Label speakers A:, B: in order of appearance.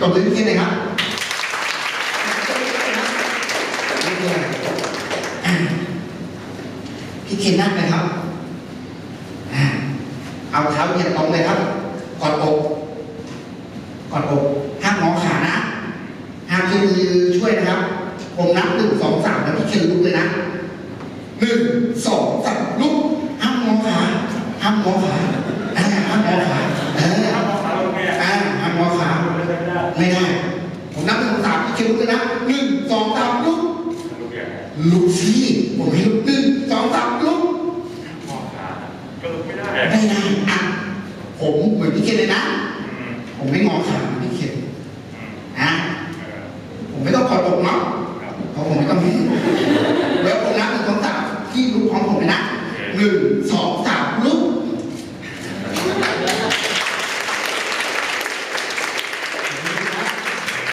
A: ตบมือพี่เคนเลยครับนี่คืออะไรอ่าพี่เคนนั่งเลยครับ เอาเท้าเหยียดตรงเลยครับ กอดอกกอดอกห้ามงอขานะห้ามยื่มือช่วยนะครับ ผมนับหนึ่งสองสามแล้วพี่เคนลุกเลยนะหนึ่งสองสามลุกห้ามงอขาห้ามงอขา ผมนับหนึ่งสามพี่เคียลุกเลย
B: นะหนึ่งสองสามลุกลุกสิ
A: ผมให้ลุกหนึ่งสองสา
B: มลุกก็ลุกไม่ได้
A: ไม่ได้อะผมเหมือนพี่เคียเลยนะ ผมไม่งอขาพี่เคี
B: ยนะผมไม่
A: ต้องกอดอกเนาะเพราะผมไม่
B: ต้องมีแล้วผมนับ
A: หนึ่งสองสามที่ลุกของผมเลยนะหนึ่งสองสามลุก